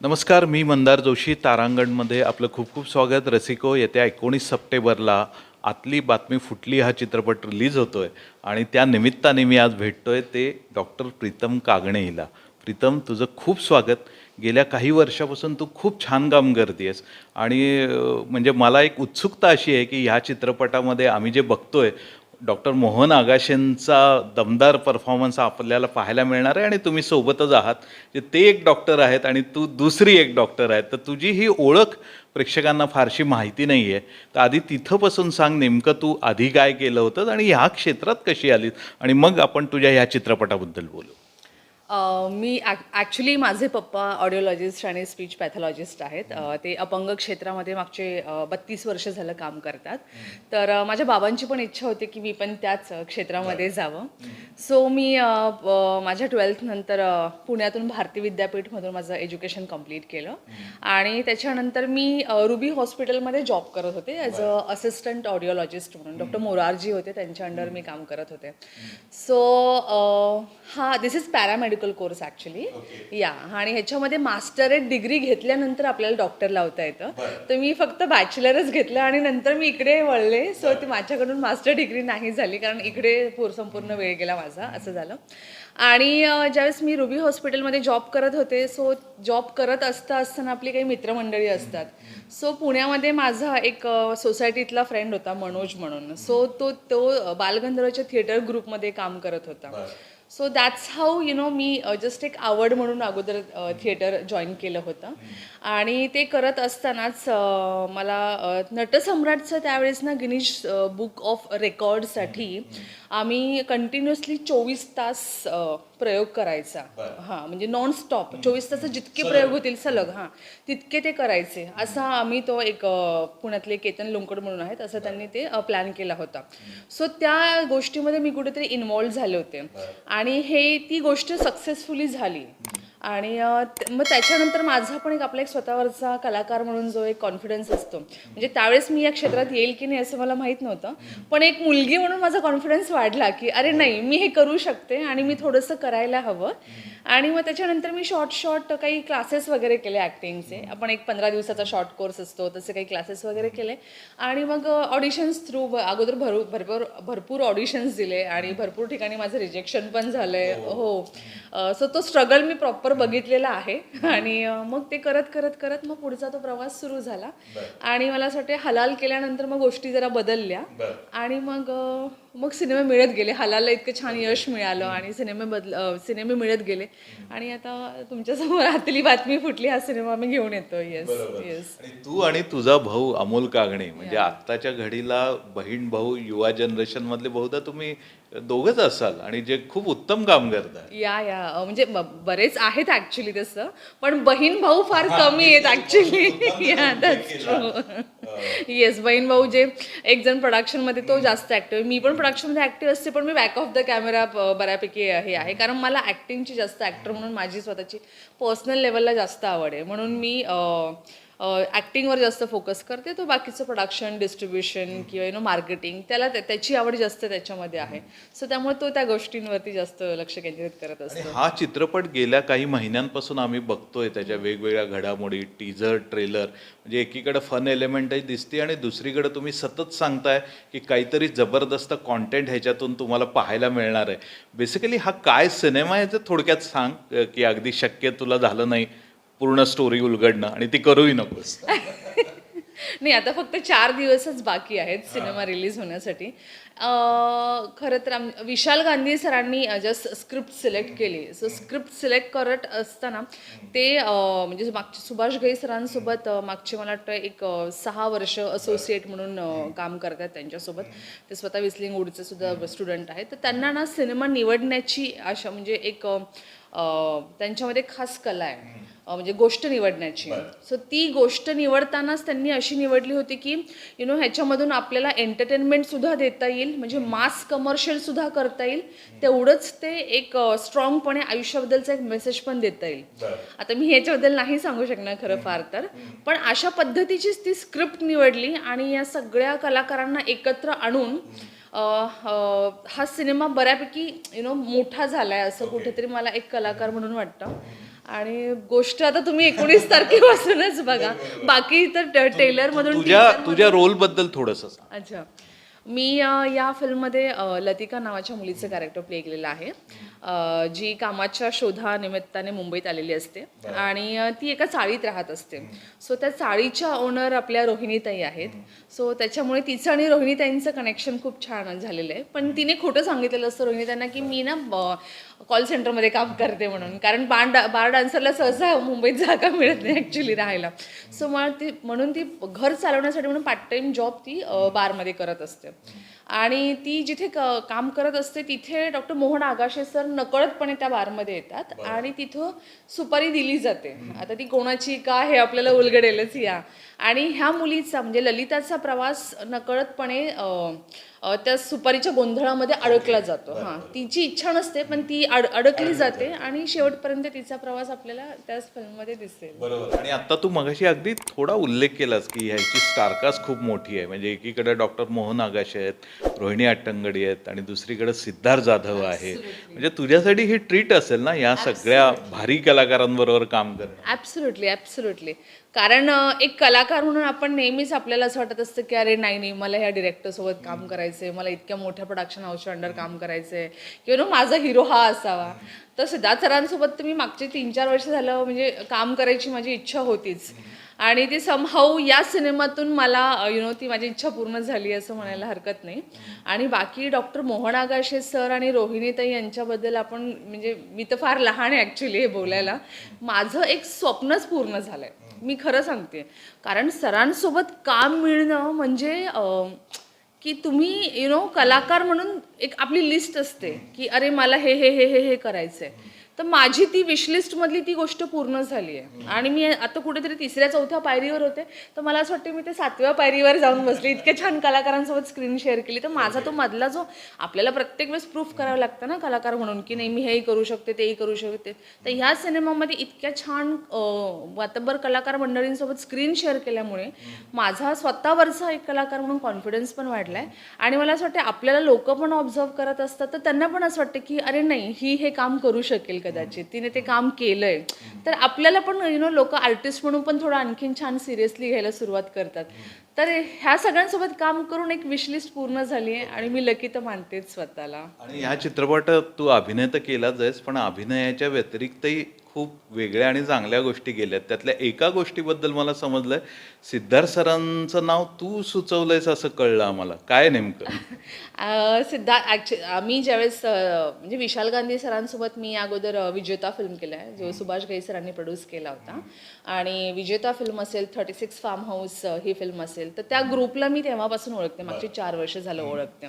नमस्कार मी मंदार जोशी तारांगणमध्ये आपलं खूप खूप स्वागत. रसिको येत्या एकोणीस सप्टेंबरला आतली बातमी फुटली हा चित्रपट रिलीज होतो आहे आणि त्या निमित्ताने मी आज भेटतो आहे ते डॉक्टर प्रीतम कागणे हिला. प्रीतम तुझं खूप स्वागत. गेल्या काही वर्षापासून तू खूप छान काम करतेस आणि म्हणजे मला एक उत्सुकता अशी आहे की ह्या चित्रपटामध्ये आम्ही जे बघतोय डॉक्टर मोहन आगाशेंचा दमदार परफॉर्मन्स आपल्याला पाहायला मिळणार आहे आणि तुम्ही सोबतच आहात ते एक डॉक्टर आहेत आणि तू दुसरी एक डॉक्टर आहेत. तर तुझी ही ओळख प्रेक्षकांना फारशी माहिती नाही आहे तर आधी तिथंपासून सांग नेमकं तू आधी काय केलं होतं आणि ह्या क्षेत्रात कशी आलीस? आणि मग आपण तुझ्या ह्या चित्रपटाबद्दल बोलू. अ, मी ॲक्च्युली माझे पप्पा ऑडिओलॉजिस्ट आणि स्पीच पॅथॉलॉजिस्ट आहेत. अ, ते अपंग क्षेत्रामध्ये मागचे बत्तीस वर्ष झालं काम करतात. तर अ, माझ्या बाबांची पण इच्छा होती की मी पण त्याच अ, क्षेत्रामध्ये जावं. सो मी अ, माझ्या ट्वेल्थ नंतर अ, पुण्यातून भारती विद्यापीठमधून माझं एज्युकेशन कंप्लीट केलं. आणि त्याच्यानंतर मी अ, रुबी हॉस्पिटलमध्ये जॉब करत होते ॲज अ असिस्टंट ऑडिओलॉजिस्ट म्हणून. डॉक्टर मोरारजी होते त्यांच्या अंडर मी काम करत होते. सो हा this is paramedical course actually या आणि ह्याच्यामध्ये मास्टरेट डिग्री घेतल्यानंतर आपल्याला डॉक्टर लावता येतं. तर मी फक्त बॅचलरच घेतलं आणि नंतर मी इकडे वळले. सो ती माझ्याकडून मास्टर डिग्री नाही झाली कारण इकडे पूर संपूर्ण वेळ गेला माझा असं झालं. आणि ज्यावेळेस मी रुबी हॉस्पिटलमध्ये जॉब करत होते सो जॉब करत असता असताना आपली काही मित्रमंडळी असतात. सो पुण्यामध्ये माझा एक सोसायटीतला फ्रेंड होता मनोज म्हणून. सो तो तो बालगंधर्वच्या थिएटर ग्रुपमध्ये काम करत होता. So that's how you know me just एक आवड म्हणून अगोदर थिएटर जॉईन केलं होतं. आणि ते करत असतानाच मला नटसम्राटचं त्यावेळेस ना गिनीश बुक ऑफ रेकॉर्डसाठी आम्ही कंटिन्युअसली चोवीस तास अ, प्रयोग करायचा. हां म्हणजे नॉन स्टॉप चोवीस तास जितके प्रयोग होतील सलग हां तितके ते करायचे. असा आम्ही तो एक अ, पुण्यातले केतन लोंकड म्हणून आहेत असं त्यांनी ते प्लॅन केला होता. सो त्या गोष्टीमध्ये मी कुठेतरी इन्वॉल्व झाले होते. आणि हे ती गोष्ट सक्सेसफुली झाली. आणि मग त्याच्यानंतर माझा पण एक आपला एक स्वतःवरचा कलाकार म्हणून जो एक कॉन्फिडन्स असतो. म्हणजे त्यावेळेस मी या क्षेत्रात येईल की नाही असं मला माहीत नव्हतं. पण एक मुलगी म्हणून माझा कॉन्फिडन्स वाढला की अरे नाही मी हे करू शकते आणि मी थोडंसं करायला हवं. आणि मग त्याच्यानंतर मी शॉर्ट शॉर्ट काही क्लासेस वगैरे केले ॲक्टिंगचे आपण एक पंधरा दिवसाचा शॉर्ट कोर्स असतो तसे काही क्लासेस वगैरे केले. आणि मग ऑडिशन्स थ्रू अगोदर भरू भरपूर भरपूर ऑडिशन्स दिले आणि भरपूर ठिकाणी माझं रिजेक्शन पण झालंय. हो. सो तो स्ट्रगल मी प्रॉपर बघितलेला आहे. आणि मग ते करत करत करत मग पुढचा तो प्रवास सुरू झाला. आणि मला असं वाटते हलाल केल्यानंतर मग गोष्टी जरा बदलल्या. आणि मग मग सिनेमे मिळत गेले. हलालला इतकं छान यश मिळालं आणि सिनेमे बदल सिनेमे मिळत गेले. आणि आता तुमच्यासमोर आतली बातमी फुटली हा सिनेमा आम्ही घेऊन येतो. येस येस आणि तू आणि तुझा भाऊ अमोल कागणे म्हणजे आत्ताच्या घडीला बहीण भाऊ युवा जनरेशन मधले बहुधा तुम्ही दोघच असाल आणि जे खूप उत्तम काम करतात या या. अ, म्हणजे ब- बरेच आहेत ऍक्च्युली तसं पण बहीण भाऊ फार कमी आहेत ऍक्च्युली या दॅट्स ट्रू येस बहीण भाऊ जे एक जण production मध्ये तो जास्त ऍक्टिव्ह मी पण production मध्ये ऍक्टिव्ह असते पण मी बॅक ऑफ द कॅमेरा बऱ्यापैकी हे आहे. कारण मला ऍक्टिंगची जास्त ऍक्टर म्हणून माझी स्वतःची पर्सनल लेवलला जास्त आवड आहे. म्हणून मी अ, ॲक्टिंगवर जास्त फोकस करते. तो बाकीचं प्रोडक्शन डिस्ट्रीब्युशन किंवा यु नो मार्केटिंग त्याला त्या- त्याची आवड जास्त त्याच्यामध्ये आहे. सो त्यामुळे तो त्या गोष्टींवरती जास्त लक्ष केंद्रित करत असतो. हा चित्रपट गेल्या काही महिन्यांपासून आम्ही बघतोय. त्याच्या वेगवेगळ्या घडामोडी टीझर ट्रेलर म्हणजे एकीकडे फन एलिमेंटही दिसते आणि दुसरीकडे तुम्ही सतत सांगताय की काहीतरी जबरदस्त कॉन्टेंट ह्याच्यातून तुम्हाला पाहायला मिळणार आहे. बेसिकली हा काय सिनेमा आहे ते थोडक्यात सांग की अगदी शक्य तुला झालं नाही. पूर्ण स्टोरी उलगडणं आणि ती करूही नकोस. नाही आता फक्त चार दिवसच बाकी आहेत सिनेमा रिलीज होण्यासाठी. खरं तर आम विशाल गांधी सरांनी जस्ट स्क्रिप्ट सिलेक्ट केली सो स्क्रिप्ट सिलेक्ट करत असताना ते म्हणजे मागचे सुभाष घई सरांसोबत मागचे मला वाटतं एक सहा वर्ष असोसिएट म्हणून काम करतात त्यांच्यासोबत. ते स्वतः विस्लिंग वूडचे सुद्धा स्टुडंट आहेत. तर त्यांना ना सिनेमा निवडण्याची अशा म्हणजे एक त्यांच्यामध्ये खास कला आहे. म्हणजे गोष्ट निवडण्याची सो ती गोष्ट निवडतानाच त्यांनी अशी निवडली होती की यु नो ह्याच्यामधून आपल्याला एंटरटेनमेंट सुद्धा देता येईल. म्हणजे मास कमर्शियल सुद्धा करता येईल. तेवढंच ते एक स्ट्रॉंगपणे आयुष्याबद्दलचा एक मेसेज पण देता येईल. आता मी ह्याच्याबद्दल नाही सांगू शकणार खरं फार तर. पण अशा पद्धतीचीच ती स्क्रिप्ट निवडली आणि या सगळ्या कलाकारांना एकत्र आणून हा सिनेमा बऱ्यापैकी यु नो मोठा झालाय असं कुठेतरी मला एक कलाकार म्हणून वाटतं. आणि गोष्ट आता तुम्ही एकोणीस तारखेपासूनच बघा. बाकी तर टेलर मधून तुझ्या तुझ्या रोलबद्दल थोडस अच्छा. मी या फिल्ममध्ये लतिका नावाच्या मुलीचं कॅरेक्टर प्ले केलेलं आहे. जी कामाच्या शोधानिमित्ताने मुंबईत आलेली असते. आणि ती एका चाळीत राहत असते. सो त्या चाळीच्या ओनर आपल्या रोहिणीताई आहेत. सो त्याच्यामुळे तिचं आणि रोहिणीताईंचं कनेक्शन खूप छान झालेलं आहे. पण तिने खोटं सांगितलेलं असतं रोहिणीताईंना की मी ना कॉल सेंटरमध्ये काम करते म्हणून. कारण बार डा बार डान्सरला सहसा मुंबईत जागा मिळत नाही ॲक्च्युली राहायला. सो मला ती म्हणून ती घर चालवण्यासाठी म्हणून पार्ट टाइम जॉब ती बारमध्ये करत असते. आणि ती जिथे क काम करत असते तिथे डॉक्टर मोहन आगाशे सर नकळतपणे त्या बारमध्ये येतात आणि तिथं सुपारी दिली जाते. आता ती कोणाची का हे आपल्याला उलगडेलच या. आणि ह्या मुलीचा म्हणजे ललिताचा प्रवास नकळतपणे त्या सुपारीच्या गोंधळामध्ये अडकला जातो. हां तिची इच्छा नसते पण ती अड अडकली जाते आणि शेवटपर्यंत तिचा प्रवास आपल्याला त्याच फिल्ममध्ये दिसेल. बरोबर. आणि आता तू मगाशी अगदी थोडा उल्लेख केलास की ह्याची स्टारकास्ट खूप मोठी आहे. म्हणजे एकीकडे डॉक्टर मोहन आगाशे आहेत रोहिणी अट्टंगडी आहेत आणि दुसरीकडे सिद्धार्थ जाधव आहे. म्हणजे तुझ्यासाठी ही ट्रीट असेल ना या सगळ्या भारी कलाकारांबरोबर काम करणं? ॲब्सुल्युटली ॲब्सुल्युटली कारण एक कलाकार म्हणून आपण नेहमीच आपल्याला असं वाटत असतं की अरे नाही नाही मला ह्या डिरेक्टरसोबत काम करायचं आहे मला इतक्या मोठ्या प्रोडक्शन हाऊसच्या अंडर काम करायचं आहे किंवा नो माझा हिरो हा असावा. तर सिद्धार्थ सरांसोबत तर मी मागचे तीन चार वर्ष झालं म्हणजे काम करायची माझी इच्छा होतीच. आणि ती समहाऊ या सिनेमातून मला यु नो ती माझी इच्छा पूर्ण झाली असं म्हणायला हरकत नाही. आणि बाकी डॉक्टर मोहन आगाशे सर आणि रोहिणीताई यांच्याबद्दल आपण म्हणजे मी तर फार लहान आहे ॲक्च्युली हे बोलायला. माझं एक स्वप्नच पूर्ण झालं आहे मी खरं सांगते. कारण सरांसोबत काम मिळणं म्हणजे अं, की तुम्ही यु नो कलाकार म्हणून एक आपली लिस्ट असते की अरे मला हे हे हे हे हे करायचं आहे तर माझी ती विशलिस्टमधली ती गोष्ट पूर्ण झाली आहे. आणि मी आता कुठेतरी तिसऱ्या चौथ्या पायरीवर होते. तर मला असं वाटतं मी ते सातव्या पायरीवर जाऊन बसले. इतके छान कलाकारांसोबत स्क्रीन शेअर केली. तर माझा तो मधला जो आपल्याला प्रत्येक वेळेस प्रूफ करावं लागतं ना कलाकार म्हणून की नाही मी हेही करू शकते तेही करू शकते. तर ह्या सिनेमामध्ये इतक्या छान वातंबर कलाकार मंडळींसोबत स्क्रीन शेअर केल्यामुळे माझा स्वतःवरचा एक कलाकार म्हणून कॉन्फिडन्स पण वाढलाय. आणि मला असं वाटतं आपल्याला लोक पण ऑब्झर्व करत असतात. तर त्यांना पण असं वाटतं की अरे नाही ही हे काम करू शकेल कदाचित. तिने ते काम केलंय. तर आपल्याला पण यु नो लोक आर्टिस्ट म्हणून पण थोडं आणखीन छान सिरियसली घ्यायला सुरुवात करतात. तर ह्या सगळ्यांसोबत काम करून एक विशलिस्ट पूर्ण झाली आहे आणि मी लकी तर मानतेच स्वतःला. आणि ह्या चित्रपटात तू अभिनय तर केलाच आहेस पण अभिनयाच्या व्यतिरिक्तही खूप वेगळ्या आणि चांगल्या गोष्टी केल्यात. त्यातल्या एका गोष्टीबद्दल मला समजलंय. सिद्धार्थ सरांचं नाव तू सुचवलंयस असं कळलं आम्हाला. काय नेमकं? सिद्धार्थ ॲक्च्युली आम्ही ज्यावेळेस म्हणजे विशाल गांधी सरांसोबत मी अगोदर विजेता फिल्म केला आहे जो सुभाष घई सरांनी प्रोड्यूस केला होता. आणि विजेता फिल्म असेल थर्टी सिक्स फार्म हाऊस ही फिल्म असेल तर त्या ग्रुपला मी तेव्हापासून ओळखते. मागची चार वर्ष झालं ओळखते.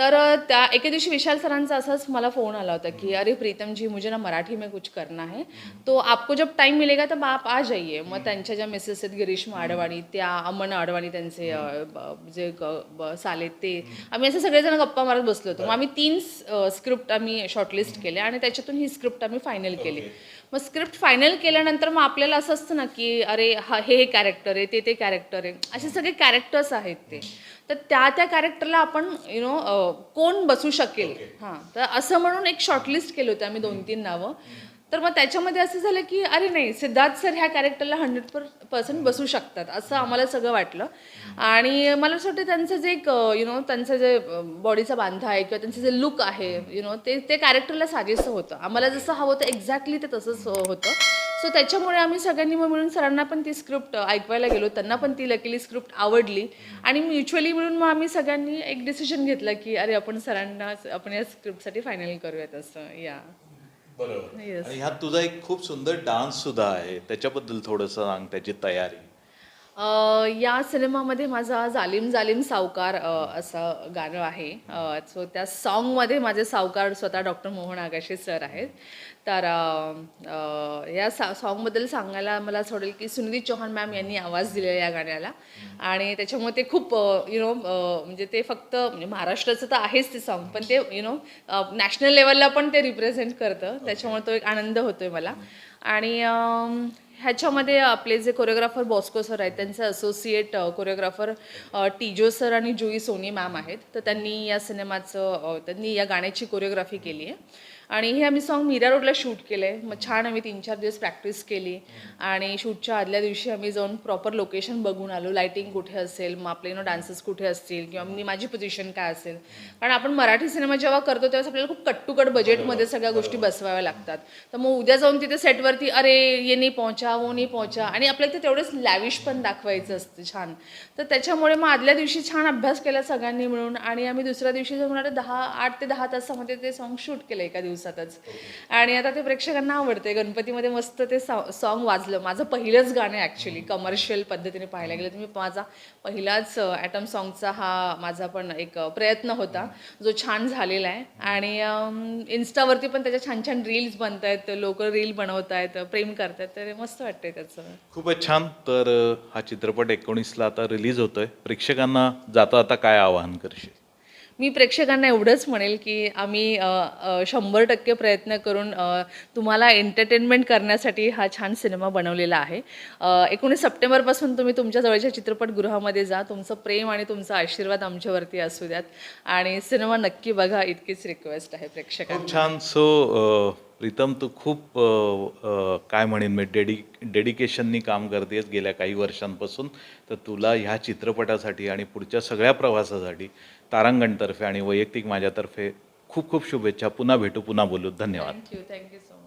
तर त्या एके दिवशी विशाल सरांचा असाच मला फोन आला होता की अरे प्रीतम जी मुझे ना मराठी में कुछ करना है. तो आपको जब टाइम मिलेगा तब आप आ जाइए. मग त्यांच्या ज्या मिसेस आहेत गिरीश आडवाणी त्या अमन आडवाणी त्यांचे जे सालेत ते आम्ही असे सगळेजण गप्पा मारत बसलो होतो. मग आम्ही तीन स्क्रिप्ट आम्ही शॉर्टलिस्ट केले आणि त्याच्यातून ही स्क्रिप्ट आम्ही फायनल केली. मग स्क्रिप्ट फायनल केल्यानंतर मग आपल्याला असं असतं ना की अरे हा हे हे कॅरेक्टर आहे ते ते कॅरेक्टर आहे. असे सगळे कॅरेक्टर्स आहेत ते. तर त्या त्या कॅरेक्टरला आपण यु नो कोण बसू शकेल? हां तर असं म्हणून एक शॉर्टलिस्ट केलं होतं आम्ही दोन तीन नावं. तर मग त्याच्यामध्ये असं झालं की अरे नाही सिद्धार्थ सर ह्या कॅरेक्टरला हंड्रेड पर पर्सेंट बसू शकतात असं आम्हाला सगळं वाटलं. आणि मला असं वाटतं त्यांचं जे एक यु नो त्यांचं जे बॉडीचा बांधा आहे किंवा त्यांचं जे लुक आहे यु नो ते ते कॅरेक्टरला साजेसं होतं. आम्हाला जसं हवं होतं एक्झॅक्टली ते तसंच होतं. सो त्याच्यामुळे आम्ही सगळ्यांनी मग मिळून सरांना पण ती स्क्रिप्ट ऐकवायला गेलो. त्यांना पण ती लकीली स्क्रिप्ट आवडली. आणि म्युच्युअली मिळून मग आम्ही सगळ्यांनी एक डिसिजन घेतलं की अरे आपण सरांना आपण या स्क्रिप्टसाठी फायनल करूयात असं या. बरोबर. आणि ह्यात तुझा एक खूप सुंदर डान्स सुद्धा आहे. त्याच्याबद्दल थोडंसं सांग त्याची तयारी. या सिनेमामध्ये माझा जालिम जालिम सावकार असं गाणं आहे. सो त्या सॉन्गमध्ये माझे सावकार स्वतः डॉक्टर मोहन आगाशे सर आहेत. तर या सा सॉन्गबद्दल सांगायला मला असं वाटेल की सुनिधी चौहान मॅम यांनी आवाज दिलेला या गाण्याला. आणि त्याच्यामुळे ते खूप यु नो म्हणजे ते फक्त म्हणजे महाराष्ट्राचं तर आहेच ते सॉन्ग पण ते यु नो नॅशनल लेवलला पण ते रिप्रेझेंट करतं. त्याच्यामुळे तो एक आनंद होतो आहे मला. आणि ह्याच्यामध्ये आपले जे कोरिओग्राफर बॉस्को सर आहेत त्यांचे असोसिएट कोरिओग्राफर टीजो सर आणि जुई सोनी मॅम आहेत. तर त्यांनी या सिनेमाचं त्यांनी या गाण्याची कोरिओग्राफी केली आहे. आणि हे आम्ही सॉन्ग मीरा रोडला शूट केलं आहे मग छान आम्ही तीन चार दिवस प्रॅक्टिस केली. आणि शूटच्या आदल्या दिवशी आम्ही जाऊन प्रॉपर लोकेशन बघून आलो. लाईटिंग कुठे असेल? मग आपले नो डान्सेस कुठे असतील? किंवा मी माझी पोझिशन काय असेल? कारण आपण मराठी सिनेमा जेव्हा करतो तेव्हा आपल्याला खूप कट टू कट बजेटमध्ये सगळ्या गोष्टी बसवाव्या लागतात. तर मग उद्या जाऊन तिथे सेटवरती अरे ये नाही पोहोचा वो नाही पोहोचा. आणि आपल्याला ते तेवढंच लॅविश पण दाखवायचं असतं छान. तर त्याच्यामुळे मग आदल्या दिवशी छान अभ्यास केला सगळ्यांनी मिळून. आणि आम्ही दुसऱ्या दिवशी जाऊन आता दहा आठ ते दहा तासामध्ये ते सॉन्ग शूट केलं एका दिवसातच आणि आता ते प्रेक्षकांना आवडते गणपतीमध्ये मस्त ते सॉन्ग वाजलं. माझं पहिलंच गाणं ॲक्च्युली कमर्शियल पद्धतीने पाहायला गेलं तुम्ही माझा पहिलाच ॲटम सॉन्गचा हा माझा पण एक प्रयत्न होता. जो छान झालेला आहे. आणि इन्स्टावरती पण त्याच्या छान छान रील्स बनत आहेत लोक रील बनवत आहेत प्रेम करतायत. तर मस्त वाटतंय त्याचं. खूपच छान. तर हा चित्रपट एकोणीसला आता रिलीज होतोय. प्रेक्षकांना जाता आता काय आवाहन करशील? मी प्रेक्षकांना एवढंच म्हणेल की आम्ही शंभर टक्के प्रयत्न करून तुम्हाला एंटरटेनमेंट करण्यासाठी हा छान सिनेमा बनवलेला आहे. एकोणीस सप्टेंबरपासून तुम्ही तुमच्या जवळच्या चित्रपटगृहामध्ये जा. तुमचं प्रेम आणि तुमचा आशीर्वाद आमच्यावरती असू द्यात. आणि सिनेमा नक्की बघा इतकीच रिक्वेस्ट आहे प्रेक्षकांना. छान. सो प्रीतम तू खूप काय म्हणेन मी डेडी डेडिकेशननी काम करतेस गेल्या काही वर्षांपासून. तर तुला ह्या चित्रपटासाठी आणि पुढच्या सगळ्या प्रवासासाठी तारांगणतर्फे आणि वैयक्तिक माझ्यातर्फे खूप खूप शुभेच्छा. पुन्हा भेटू पुन्हा बोलू. धन्यवाद. Thank you thank you so much